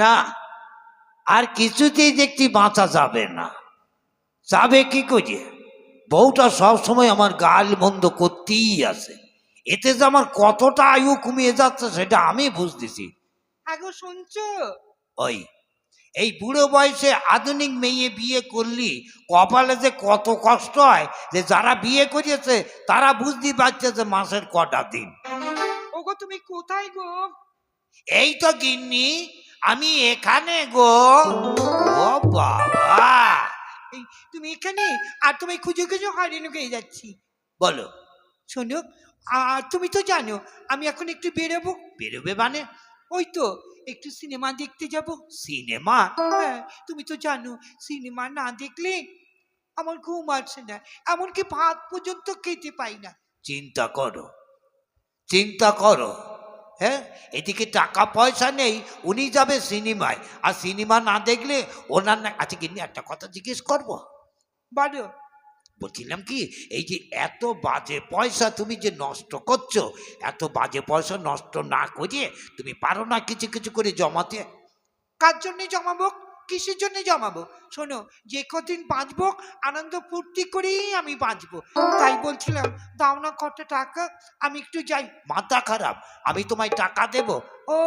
না আর কিছুতেই দেখছি বাঁচা যাবে না। যাবে কি করে বউটা সবসময় আমার গাল বন্ধ করতেই আছে এতে যে আমার কতটা আয়ু কমিয়ে যাচ্ছে সেটা আমি বুঝতেছি। আগো শুনছো? ওই এই বুড়ো বয়সে আধুনিক মেয়ে বিয়ে করলি কপালে যে কত কষ্ট হয় যে যারা বিয়ে করিয়েছে তারা বুঝতে পারছে যে মাসের কটা দিন। ওগো তুমি কোথায় গো? এই তো গিন্নি আমি এখানে গো। ও বাবা। তুমি এখানে? আর তুমি খুঁজে খুঁজে হারিয়ে গিয়ে যাচ্ছি। বলো। শোনো আর তুমি তো জানো, আমি এখন একটু বেরোবো। বেরোবে মানে? ওই তো, একটু সিনেমা দেখতে যাব। সিনেমা? হ্যাঁ তুমি তো জানো, সিনেমা না দেখলে আমার ঘুম আসছে না। এমনকি ভাত পর্যন্ত খেতে পাই না। চিন্তা করো। চিন্তা করো। হ্যাঁ? এদিকে টাকা পয়সা নেই উনি যাবে সিনেমায়। আর সিনেমা না দেখলে ওনার না আচ্ছা নিয়ে একটা কথা জিজ্ঞেস করব? বাড়িও বলছিলাম কি এই যে এত বাজে পয়সা তুমি যে নষ্ট করছ এত বাজে পয়সা নষ্ট না করে তুমি পারো না কিছু কিছু করে জমাতে? কার জন্যে জমাবো? কিসের জন্য জমাবো? শোনো, যে কদিন বাঁচবো, আনন্দ ফুর্তি করেই আমি বাঁচবো। তাই বলছিলাম, দাও না কত টাকা, আমি একটু যাই। মাথা খারাপ, আমি তোমায় টাকা দেব। ও,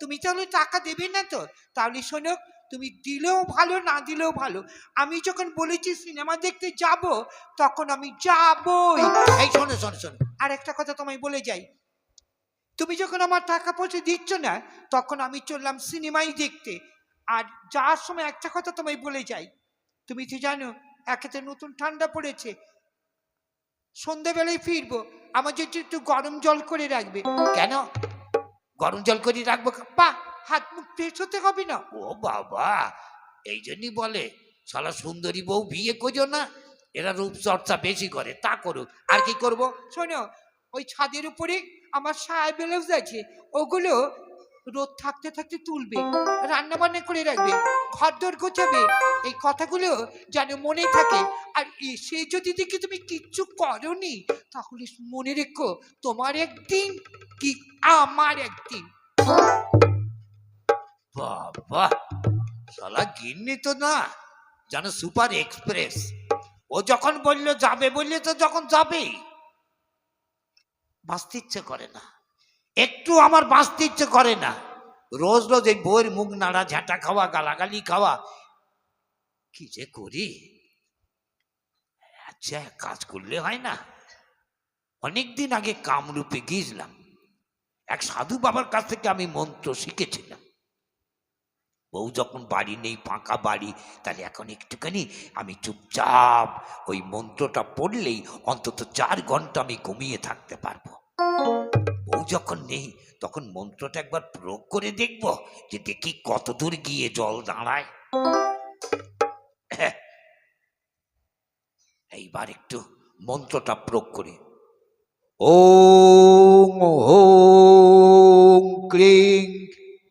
তুমি তাহলে টাকা দেবে না তো? তাহলে শোনো, তুমি দিলেও ভালো, না দিলেও ভালো। আমি যখন বলেছি সিনেমা দেখতে যাব, তখন আমি যাবই। এই শোনো শোনো শোনো আর একটা কথা তোমায় বলে যাই। তুমি যখন আমার টাকা পয়সা দিচ্ছ না, তখন আমি চললাম সিনেমাই দেখতে। আর যাওয়ার সময় একটা কথা তোমায় বলে যাই। তুমি তো জানো একেতে নতুন ঠান্ডা পড়েছে। সন্ধ্যাবেলায় ফিরবো আমার জন্য একটু গরম জল করে রাখবে। কেন? গরম জল করে রাখব বা হাত মুখ ফ্রেশ হতে হবে না? ও বাবা এই জন্যই বলে শালা সুন্দরী বউ বিয়ে করিও না এরা রূপচর্চা বেশি করে তা করুক। আর কি করব? শোনো ওই ছাদের উপরে আমার সায়া ব্লাউজ আছে ওগুলো রোদ থাকতে থাকতে তুলবে রান্না বান্না করে রাখবে ঘর দর গোছাবে, এই কথাগুলো যেন মনে থাকে। আর এসে যদি দেখি তুমি কিচ্ছু করনি, তাহলে মনে রেখো তোমার একদিন কি আমার একদিন। বাবা, শালা গিন্নি তো না জানো সুপার এক্সপ্রেস। ও যখন বলল যাবে বললে তো যখন যাবেই। বাঁচতে ইচ্ছে করে না। একটু আমার বাঁচতে ইচ্ছে করে না। রোজ রোজ এই বইয়ের মুখ নাড়া, ঝাঁটা খাওয়া, গালাগালি খাওয়া, কি যে করি? আচ্ছা কাজ করলে হয় না। অনেকদিন আগে কামরূপে গিয়েছিলাম। এক সাধু বাবার কাছ থেকে আমি মন্ত্র শিখেছিলাম। বউ যখন বাড়ি নেই, ফাঁকা বাড়ি, তাহলে এখন একটুখানি আমি চুপচাপ ওই মন্ত্রটা পড়লেই অন্তত চার ঘণ্টা আমি ঘুমিয়ে থাকতে পারব। যখন নেই, তখন মন্ত্রটা একবার প্রয়োগ করে দেখব যে দেখি কত দূর গিয়ে জল দাঁড়ায়। এইবার একটু মন্ত্রটা প্রয়োগ করি। ওং ক্রিং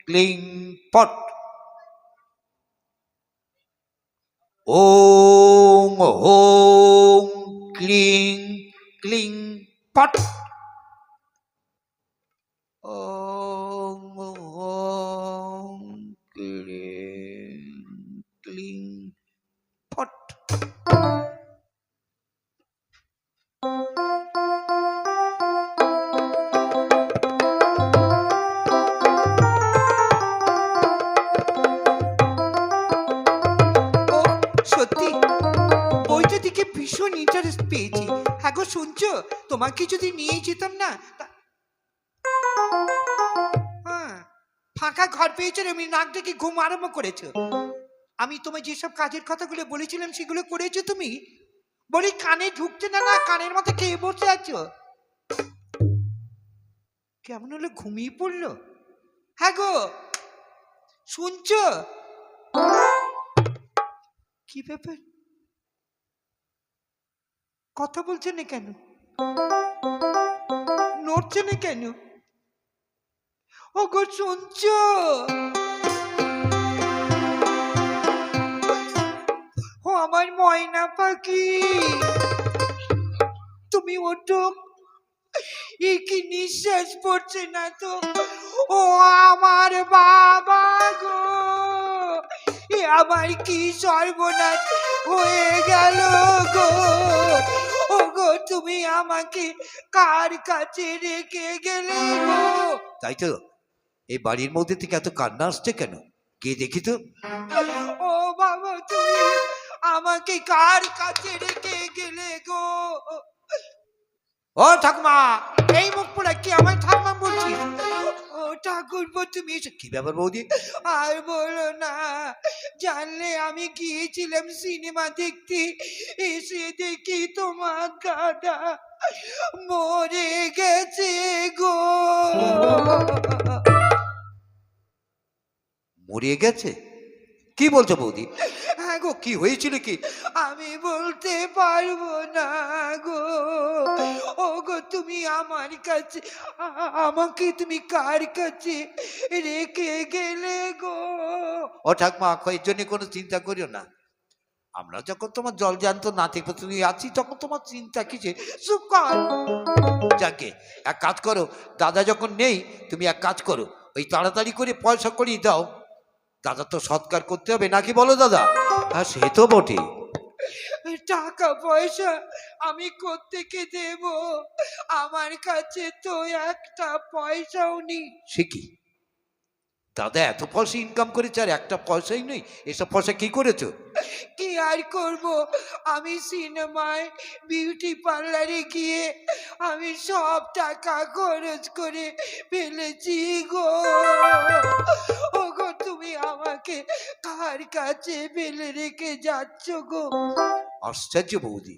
ক্লিং, পট। ওং, হোং, ক্লিং ক্লিং, পট। ওং হোং ক্লিং সত্যি? বইটা ভীষণ ইন্টারেস্ট পেয়েছি। হ্যাঁ গো, শুনছো? তোমাকে যদি নিয়ে যেতাম না ফাঁকা ঘর পেয়েছ এমনি নাক ডেকে ঘুম আরম্ভ করেছ। আমি তোমায় যেসব কাজের কথাগুলো বলেছিলাম, সেগুলো করেছ তুমি? বলি, কানে ঢুকছে না না, কানের মধ্যে খেয়ে বসে আছো? কেমন হলো, ঘুমিয়ে পড়ল? হ্যাঁ গো, শুনছো? কি ব্যাপার? কথা বলছে না কেন? নড়ছে না কেন? ও গো শুনছ ও আমার ময়না পাখি তুমি ওঠো এই কি নিঃশ্বাস পড়ছে না তো ও আমার বাবা গো এ আমার কি সর্বনাশ হয়ে গেল গো ও গো তুমি আমাকে কার কাছে রেখে গেলে গো তাই তো এই বাড়ির মধ্যে থেকে এত কান্না আসছে কেন? কে দেখি তো? ও বাবা, তুমি আমাকে কার কাছে রেখে গেলে গো? ও ঠাকুমা, এই মুখ পোড়া কি আমার ঠাকুমা বলছিস? ও ঠাকুর তুমি কি ব্যাপার বৌদি? আর বলো না, জানলে আমি গিয়েছিলাম সিনেমা দেখতে। এসে দেখি তোমার দাদা মরে গেছে গো। মরিয়ে গেছে। কি বলছো বৌদি? হ্যাঁ গো, কি হয়েছিল কি? আমি বলতে পারব না গো। ও গো, তুমি আমার কাছে, আমাকে তুমি কার কাছে রেখে গেলে গো? ও ঠাকমা এর জন্য কোনো চিন্তা করিও না। আমরা যখন তোমার জল জানতো না থেকে তুমি আছি, তখন তোমার চিন্তা কিসে? কর। যাকে, এক কাজ করো, দাদা যখন নেই, তুমি এক কাজ করো, ওই তাড়াতাড়ি করে পয়সা করিয়ে দাও। দাদা তো সৎকার করতে হবে নাকি বলো দাদা? হ্যাঁ সে তো বটে। টাকা পয়সা আমি কোত্থেকে দেব? আমার কাছে তো একটা পয়সাও নেই। সে কি? দাদা এত পয়সা ইনকাম করেছে আর একটা পয়সাই নেই? এসব পয়সা কি করেছ? কি আর করব? আমি সিনেমায় বিউটি পার্লারে গিয়ে আমি সব টাকা খরচ করে ফেলেছি গো। আমাকে কার কাছে ফেলে রেখে যাচ্ছ গো? আশ্চর্য বৌদি,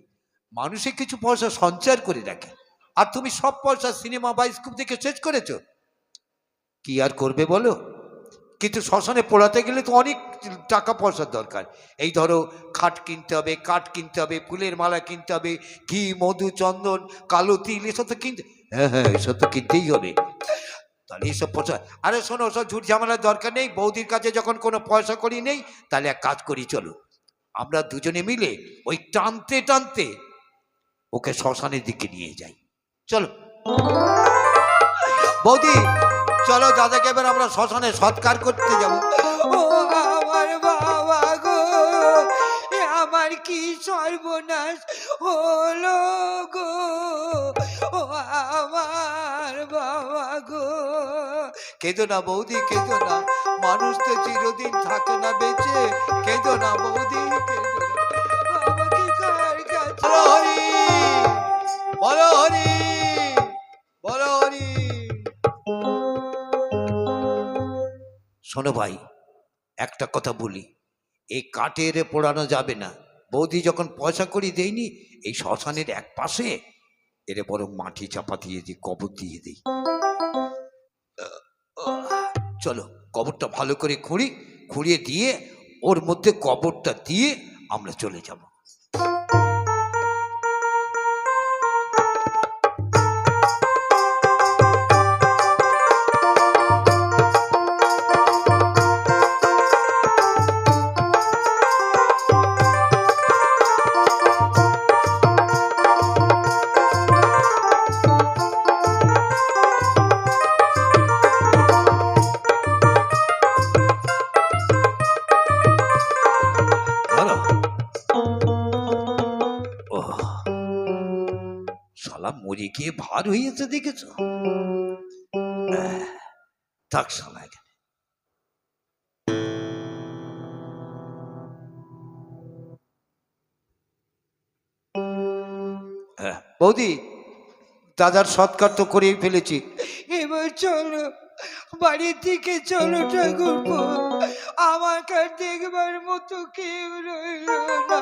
মানুষে কিছু পয়সা সঞ্চার করে রাখে। আর তুমি সব পয়সা সিনেমা বাইস্কোপ দেখে শেষ করেছ? কি আর করবে বলো? কিন্তু শ্মশানে পড়াতে গেলে তো অনেক টাকা পয়সার দরকার। এই ধরো, খাট কিনতে হবে, কাঠ কিনতে হবে, ফুলের মালা কিনতে হবে, ঘি, মধু, চন্দন, কালো তিল, এসব তো কিনতে হ্যাঁ হ্যাঁ এসব তো কিনতেই হবে। তাহলে এসব পয়সা আরে শোনো সব ঝুট ঝামেলার দরকার নেই। বৌদির কাছে যখন কোনো পয়সা করি নেই, তাহলে এক কাজ করি, চলো। আমরা দুজনে মিলে ওই টানতে টানতে ওকে শ্মশানের দিকে নিয়ে যাই। চলো। বৌদি, চলো দাদাকে এবার আমরা শ্মশানে সৎকার করতে যাব। আমার গো আমার কি সর্বনাশ হলো গো? আমার বাবা গো। কেঁদো না বৌদি, কেঁদো না। মানুষ তো চিরদিন থাকে না বেঁচে। কেঁদো না বৌদি শোনো ভাই, একটা কথা বলি। এই কাঠের পোড়ানো যাবে না। বৌদি যখন পয়সা করি দেয়নি, এই শ্মশানের এক পাশে এর বরং মাটি চাপা দিয়ে দিই কবর দিয়ে দিই। চলো, কবরটা ভালো করে খুঁড়ি, খুঁড়িয়ে দিয়ে ওর মধ্যে কবরটা দিয়ে আমরা চলে যাব। মরে গিয়ে ভার হয়েছে দেখেছ? থাক। বৌদি দাদার সৎকার তো করেই ফেলেছি। এবার চলো, বাড়ির দিকে চলো ঠাকুর আমার কার দেখবার মতো কেউ রইল না।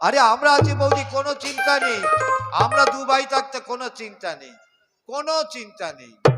আরে আমরা আছি বৌদি, কোনো চিন্তা নেই। আমরা দুবাই থাকতে কোনো চিন্তা নেই। কোনো চিন্তা নেই।